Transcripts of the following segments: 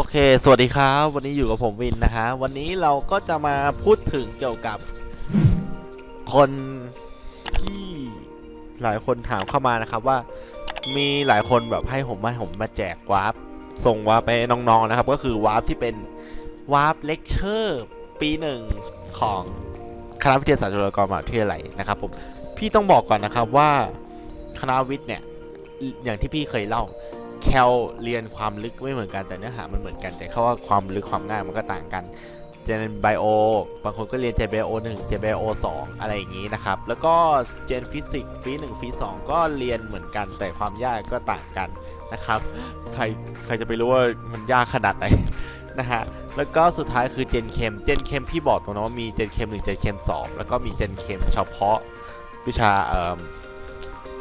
โอเค สวัสดีครับ วันนี้อยู่กับผมวินนะฮะ วันนี้เราก็จะมาพูดถึงเกี่ยวกับคนที่หลายคนถามเข้ามานะครับว่า มีหลายคนแบบให้ผมมาผมมาแจกวาร์ปส่งวาร์ปไปน้องๆนะครับ ก็คือวาร์ปที่เป็นวาร์ปเลคเชอร์ปีหนึ่งของคณะวิทยาศาสตร์จุฬาลงกรณ์มหาวิทยาลัยนะครับผมพี่ต้องบอกก่อนนะครับว่าคณะวิทย์เนี่ยอย่างที่พี่เคยเล่า แคลเรียนความลึกไม่เหมือนกันแต่เนื้อหามันเหมือนกัน แต่เขาว่าความลึกความง่ายมันก็ต่างกันเจนไบโอบางคนก็เรียนเจนไบโอหนึ่งเจนไบโอสองอะไรอย่างนี้นะครับ แล้วก็เจนฟิสิกส์ฟีหนึ่งฟีสองก็เรียนเหมือนกัน แต่ความยากก็ต่างกันนะครับ ใครใครจะไปรู้ว่ามันยากขนาดไหนนะฮะ แล้วก็สุดท้ายคือเจนเคมเจนเคมพี่บอกตรงนั้นว่ามีเจนเคมหนึ่งเจนเคมสองแล้วก็มีเจนเคมเฉพาะวิชาเอ่อ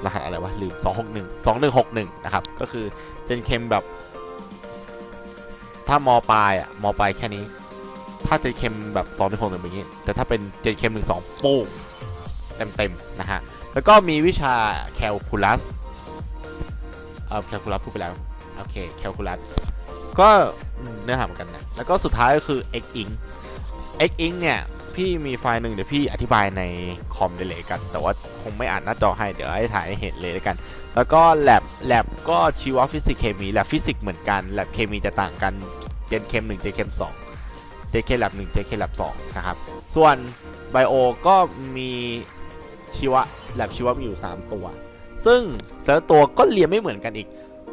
รหัสอะไรวะลืม 261 2161 นะครับ ก็คือเจนเคมแบบ ถ้ามปลายอะมปลายแค่นี้ ถ้าเจนเคมแบบ2 1 6 1แบบนี้ แต่ถ้าเป็นเจนเคม1 2โป้งเต็มเต็มๆนะฮะ แล้วก็มีวิชาแคลคูลัสเออแคลคูลัสพูดไปแล้ว โอเคแคลคูลัสก็เนื้อหาเหมือนกันนะ แล้วก็สุดท้ายก็คือ x ink x ink เนี่ย พี่มีไฟล์หนึ่งเดี๋ยวพี่อธิบายในคอมได้เลยกัน แต่ว่าคงไม่อ่านหน้าจอให้เดี๋ยวให้ถ่ายให้เห็นเลยแล้วกัน แล้วก็แ a บแ a บก็ชีวฟิสิกส์เคมีแ a บฟิสิกส์เหมือนกันแ a บเคมีจะต่างกันเจนเคม1เจนเคม2เจนเคแ a บ1เจนเคแ a บ2นะครับ ส่วนไบโอก็มีชีวะแ a บชีวะมีอยู่ 3 ตัว ซึ่งแต่ละตัวก็เรียนไม่เหมือนกันอีก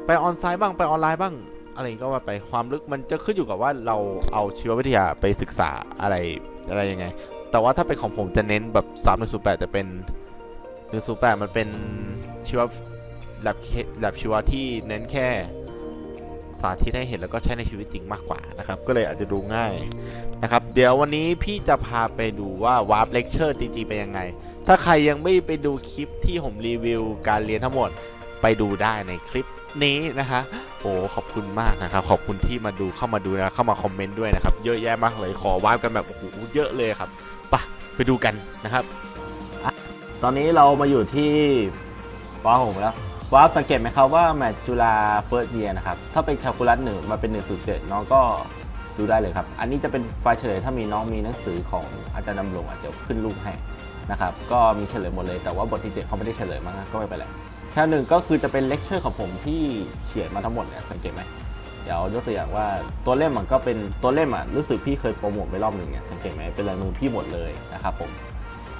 ไปออนไซต์บ้างไปออนไลน์บ้าง อะไรก็ว่าไปความลึกมันจะขึ้นอยู่กับว่าเราเอาชีววิทยาไปศึกษาอะไร อะไรยังไง แต่ว่าถ้าเป็นของผมจะเน้นแบบ3 1 0 8จะเป็น1 0 8มันเป็นชีวแลบแลบชีวะที่เน้นแค่สาธิตให้เห็นแล้วก็ใช้ในชีวิตจริงมากกว่านะครับ ก็เลยอาจจะดูง่ายนะครับ เดี๋ยววันนี้พี่จะพาไปดูว่าวาร์ปเลคเชอร์จริงๆเป็นยังไง ถ้าใครยังไม่ไปดูคลิปที่ผมรีวิวการเรียนทั้งหมดไปดูได้ในคลิป นี้นะฮะโอ้ขอบคุณมากนะครับ ขอบคุณที่มาดูเข้ามาดูนะเข้ามาคอมเมนต์ด้วยนะครับ เยอะแยะมากเลยขอวาร์ปกันแบบโอ้โหเยอะเลยครับปะไปดูกันนะครับ ตอนนี้เรามาอยู่ที่ป .6 แล้วว้าวสังเกตไหมครับว่าแมทจุฬาเฟิร์สเยียนะครับ ถ้าเป็นแคลคูลัสหนึ่งมาเป็น1นึ่งเจ็ดน้องก็ดูได้เลยครับ อันนี้จะเป็นไฟล์เฉลยถ้ามีน้องมีหนังสือของอาจารย์ดำรงอาจจะขึ้นรูปให้นะครับ ก็มีเฉลยหมดเลยแต่ว่าบทที่เจ็ดเขาไม่ได้เฉลยมั้งก็ไม่เป็นไร แค่หนึ่งก็คือจะเป็นเลคเชอร์ของผมที่เขียนมาทั้งหมดเนี่ยสังเกตไหมเดี๋ยวยกตัวอย่างว่าตัวเล่มมันก็เป็นตัวเล่มอะรู้สึกพี่เคยโปรโมทไปรอบหนึ่งเนี่ยสังเกตไหมเป็นลายมือพี่หมดเลยนะครับผม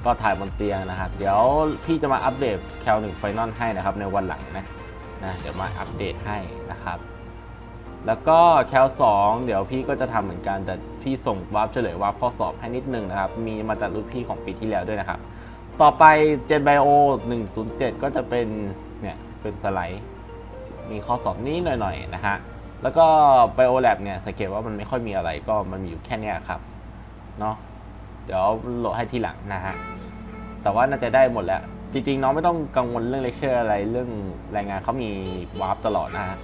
ก็ถ่ายบนเตียงนะครับ เดี๋ยวพี่จะมาอัปเดตแคลหนึ่งไฟนอลให้นะครับในวันหลังนะนะเดี๋ยวมาอัปเดตให้นะครับ แล้วก็แคล2เดี๋ยวพี่ก็จะทำเหมือนกันแต่พี่ส่งวาร์ปเฉลยวาร์ปข้อสอบให้นิดนึงนะครับ มีมาจากรุ่นพี่ของปีที่แล้วด้วยนะครับ ต่อไป Gen Bio 107 ก็จะเป็น เนี่ยเป็นสไลด์ มีข้อสอบนี้หน่อยๆนะฮะแล้วก็ Bio Lab เนี่ยสังเกตว่ามันไม่ค่อยมีอะไรก็มันมีอยู่แค่นี้ครับเนาะเดี๋ยวโหลดให้ทีหลังนะฮะแต่ว่าน่าจะได้หมดแล้ว จริงๆ น้องไม่ต้องกังวลเรื่องเลคเชอร์อะไรเรื่องรายงานเขามีวาร์ปตลอดนะฮะ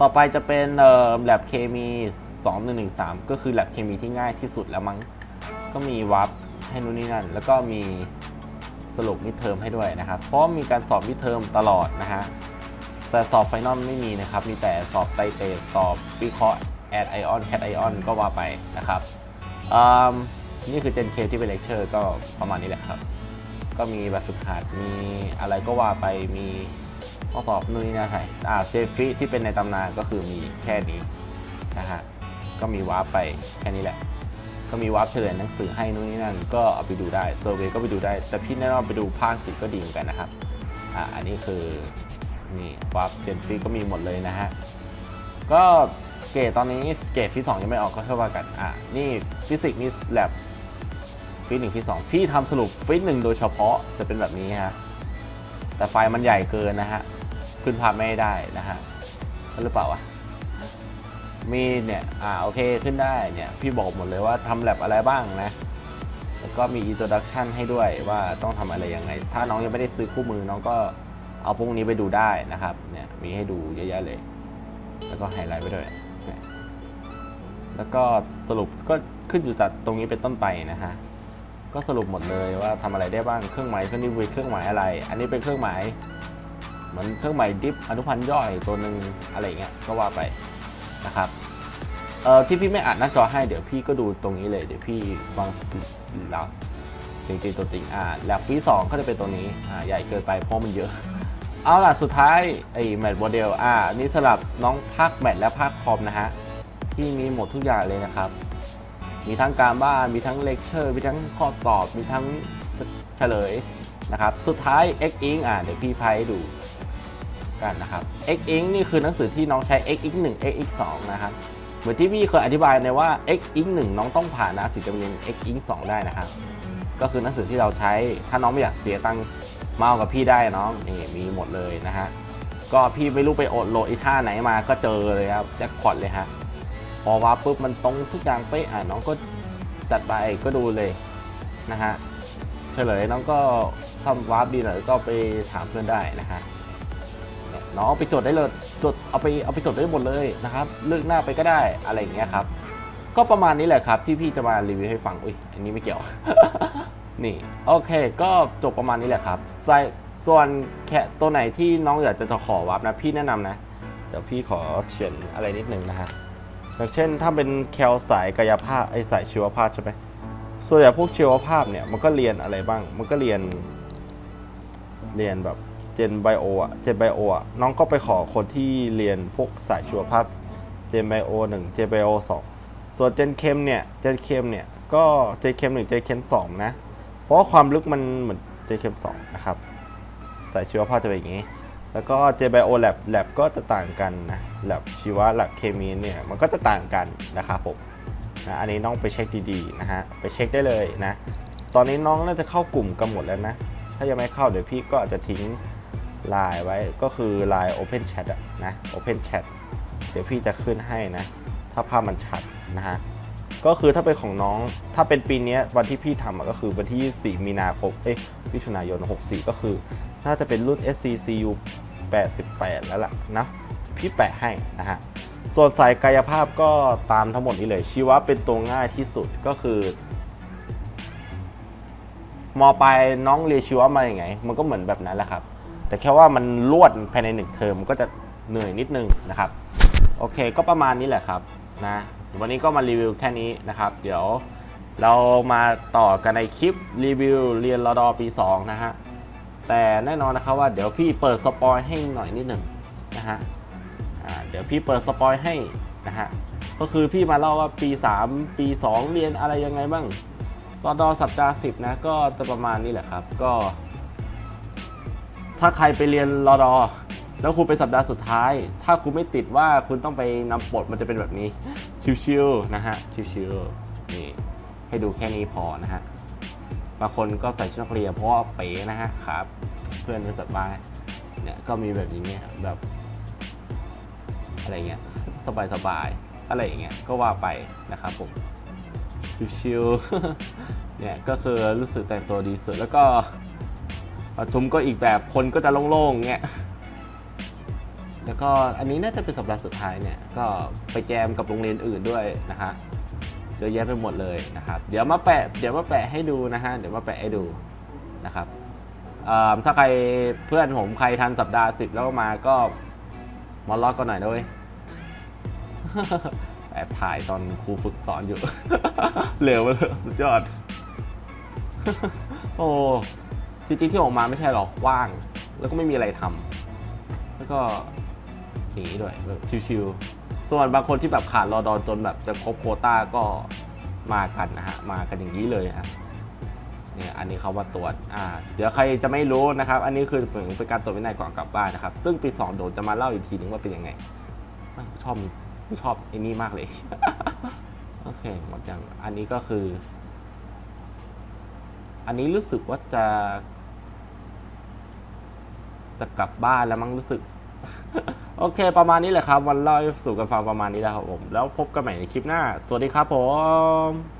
ต่อไปจะเป็นเอ่อ lab เคมี2113 ก็คือ lab เคมีที่ง่ายที่สุดแล้วมั้งก็มีวาร์ปให้นู่นนี่นั่น แล้วก็มี สรุปมิดเทอมให้ด้วยนะครับ เพราะมีการสอบมิดเทอมตลอดนะฮะ แต่สอบไฟนอลไม่มีนะครับ มีแต่สอบไตเตสสอบวิเคราะห์แอดไอออนแคทไอออนก็ว่าไปนะครับนี่คือเจนเคที่เป็นเลคเชอร์ก็ประมาณนี้แหละครับ ก็มีแบบฝึกหัดมีอะไรก็ว่าไปมีข้อสอบนู่นนี่นั่นไทยอ่าเจฟฟี่ที่เป็นในตำนานก็คือมีแค่นี้นะฮะ ก็มีวาร์ปไปแค่นี้แหละ ก็มีวาร์ปเฉลยหนังสือให้นู่นนี่นั่นก็เอาไปดูได้เซอร์เวก็ไปดูได้ แต่พี่แนะนำไปดูภาคสิก็ดีเหมือนกันนะครับอ่าอันนี้คือนี่วาร์ปเจนฟี่ก็มีหมดเลยนะฮะก็เกรดตอนนี้เกรดที่ 2 ยังไม่ออกก็เท่ากันอะนี่ฟิสิกส์นี่แลบฟิหนึ่งฟิสองพี่ทำสรุปฟิหนึ่งโดยเฉพาะจะเป็นแบบนี้ฮะแต่ไฟล์มันใหญ่เกินนะฮะขึ้นภาพไม่ได้นะฮะหรือเปล่าวะ มีเนี่ยอ่าโอเคขึ้นได้เนี่ยพี่บอกหมดเลยว่าทำแลบอะไรบ้างนะ แล้วก็มี introduction ให้ด้วยว่าต้องทำอะไรยังไง ถ้าน้องยังไม่ได้ซื้อคู่มือน้องก็เอาพวกนี้ไปดูได้นะครับเนี่ยมีให้ดูเยอะแยะเลย แล้วก็ไฮไลท์ไปด้วย แล้วก็สรุปก็ขึ้นอยู่จากตรงนี้เป็นต้นไปนะฮะก็สรุปหมดเลยว่าทำอะไรได้บ้างเครื่องหมายเครื่องนิวิเครื่องหมายอะไร อันนี้เป็นเครื่องหมายเหมือนเครื่องหมายดิฟอนุพันธ์ย่อยตัวหนึ่งอะไรเงี้ยก็ว่าไป นะครับเออที่พี่ไม่อ่านหน้าจอให้เดี๋ยวพี่ก็ดูตรงนี้เลย เดี๋ยวพี่วางแล้วจริงๆตัวจริงอ่าแล้วปีสองก็จะเป็นตัวนี้อ่าใหญ่เกินไปเพราะมันเยอะ เอาล่ะสุดท้ายไอ้แมทโมเดลอ่านนี่สำหรับน้องภาคแมทและภาคคอมนะฮะที่มีหมดทุกอย่างเลยนะครับ มีทั้งการบ้านมีทั้งเลคเชอร์มีทั้งข้อสอบมีทั้งเฉลยนะครับ สุดท้าย X Ink อะเดี๋ยวพี่พายให้ดู กันนะครับ X Ink นี่คือหนังสือที่น้องใช้ X Ink 1 X Ink 2นะครับเหมือนที่พี่เคยอธิบายในว่า X Ink 1น้องต้องผ่านนะถึงจะเรียน X Ink 2ได้นะครับ ก็คือหนังสือที่เราใช้ถ้าน้องไม่อยากเสียตังค์มาเอากับพี่ได้น้องนี่มีหมดเลยนะฮะก็พี่ไม่รู้ไปโอดโหลดอีท่าไหนมาก็เจอเลยครับแจ็คพอตเลยฮะพอว่าปุ๊บมันตรงทุกอย่างเป๊ะอะน้องก็จัดไปก็ดูเลยนะฮะเฉลยน้องก็ทำวาร์ปดีหน่อยก็ไปถามเพื่อนได้นะฮะ เนี่ยน้องเอาไปจดได้เลยจดเอาไปเอาไปจดได้หมดเลยนะครับ เลือกหน้าไปก็ได้อะไรอย่างเงี้ยครับ ก็ประมาณนี้แหละครับที่พี่จะมารีวิวให้ฟังอุ้ยอันนี้ไม่เกี่ยว นี่โอเค ก็จบประมาณนี้แหละครับส่ส่วนแค่ตัวไหนที่น้องอยากจะขอวาร์ปนะพี่แนะนำนะเดี๋ยวพี่ขอเขียนอะไรนิดนึงนะฮะอย่างเช่นถ้าเป็นแคลสายกายภาพไอสายชีวภาพใช่ไหมส่วนใหญ่พวกชีวภาพเนี่ยมันก็เรียนอะไรบ้าง มันก็เรียน เรียนแบบ จนไบโออะเจนไบโออะน้องก็ไปขอคนที่เรียนพวกสายชีวภาพเจนไบโอหนึ่งเจนไบโอสองส่วนเจนเคมเนี่ยเจนเคมเนี่ยก็เจนเคมหนึ่งเจนเคมสองนะเพราะความลึกมันเหมือนเจนเคมสองนะครับสายชีวภาพจะเป็นอย่างนี้ แล้วก็ JBio Lab Lab ก็จะต่างกันนะ Lab ชีวะ Lab เคมีเนี่ยมันก็จะต่างกันนะครับผมนะอันนี้น้องไปเช็คดีๆนะฮะไปเช็คได้เลยนะ ตอนนี้น้องน่าจะเข้ากลุ่มกันหมดแล้วนะ ถ้ายังไม่เข้าเดี๋ยวพี่ก็อาจจะทิ้ง ไลน์ไว้ก็คือไลน์ Open Chat อะนะ Open Chat เดี๋ยวพี่จะขึ้นให้นะ ถ้าภาพมันชัดนะฮะก็คือถ้าเป็นของน้องถ้าเป็นปีนี้วันที่พี่ทำก็คือวันที่24มีนาคมเอ้ยมิถุนายน 64 ก็คือ น่าจะเป็นรุ่น SCCU 88 แล้วล่ะนะพี่แปะให้นะฮะส่วนสายกายภาพก็ตามทั้งหมดนี้เลยชีวะเป็นตัวง่ายที่สุดก็คือมปลายน้องเรียนชีวะมาอย่างไง มันก็เหมือนแบบนั้นแหละครับ แต่แค่ว่ามันรวดภายในหนึ่งเทอมก็จะเหนื่อยนิดนึงนะครับ โอเคก็ประมาณนี้แหละครับนะวันนี้ก็มารีวิวแค่นี้นะครับ เดี๋ยวเรามาต่อกันในคลิปรีวิวเรียนรอดอปี 2 นะฮะ แต่แน่นอนนะครับว่าเดี๋ยวพี่เปิดสปอยให้หน่อยนิดหนึ่งนะฮะเดี๋ยวพี่เปิดสปอยให้นะฮะ ก็คือพี่มาเล่าว่าปี 3 ปี 2 เรียนอะไรยังไงบ้างรอดอสัปดาห์ 10 นะ ก็จะประมาณนี้แหละครับ ก็ ถ้าใครไปเรียนรอดอแล้วคุณไปสัปดาห์สุดท้าย ถ้าคุณไม่ติดว่าคุณต้องไปนำปลดมันจะเป็นแบบนี้ ชิวๆนะฮะ ชิวๆนี่ ให้ดูแค่นี้พอนะฮะ บางคนก็ใส่ชุดนักเรียนเพราะว่าเป๋นะฮะครับ เพื่อนรู้สึกบ้านเนี่ยก็มีแบบนี้เนี่ยแบบ อะไรเงี้ยสบายสบายๆอะไรอย่างเงี้ยก็ว่าไปนะครับผมชิวๆเนี่ยก็คือรู้สึกแต่งตัวดีสุดแล้วก็ ประชุมก็อีกแบบคนก็จะโล่งๆเงี้ยแล้วก็อันนี้น่าจะเป็นสัปดาห์สุดท้ายเนี่ยก็ไปแจมกับโรงเรียนอื่นด้วยนะฮะเยอะแยะไปหมดเลยนะครับ เดี๋ยวมาแปะเดี๋ยวมาแปะให้ดูนะฮะเดี๋ยวมาแปะให้ดูนะครับถ้าใครเพื่อนผมใครทันสัปดาห์สิบแล้วมาก็มาล็อกกันหน่อยด้วยแอบถ่ายตอนครูฝึกสอนอยู่เหลวมาเลยสุดยอด โอ้ จริงๆที่ออกมาไม่ใช่หรอกว่าง แล้วก็ไม่มีอะไรทำแล้วก็อย่างนี้ด้วยแบบชิวๆส่วนบางคนที่แบบขาดรอดอจนแบบจะครบโควต้าก็มากันนะฮะมากันอย่างนี้เลยฮะเนี่ยอันนี้เขามาตรวจอ่าเดี๋ยวใครจะไม่รู้นะครับ อันนี้คือเหมือนเป็นการตรวจวินัยก่อนกลับบ้านนะครับ ซึ่งปีสองโดนจะมาเล่าอีกทีนึงว่าเป็นยังไงชอบชอบไอ้นี่มากเลยโอเคหมดยังอันนี้ก็คือ อันนี้รู้สึกว่าจะ จะกลับบ้านแล้วมั้งรู้สึก โอเค ประมาณนี้แหละครับ วันเล่าสู่กันฟังประมาณนี้แหล้วครับผม แล้วพบกันใหม่ในคลิปหน้า สวัสดีครับผม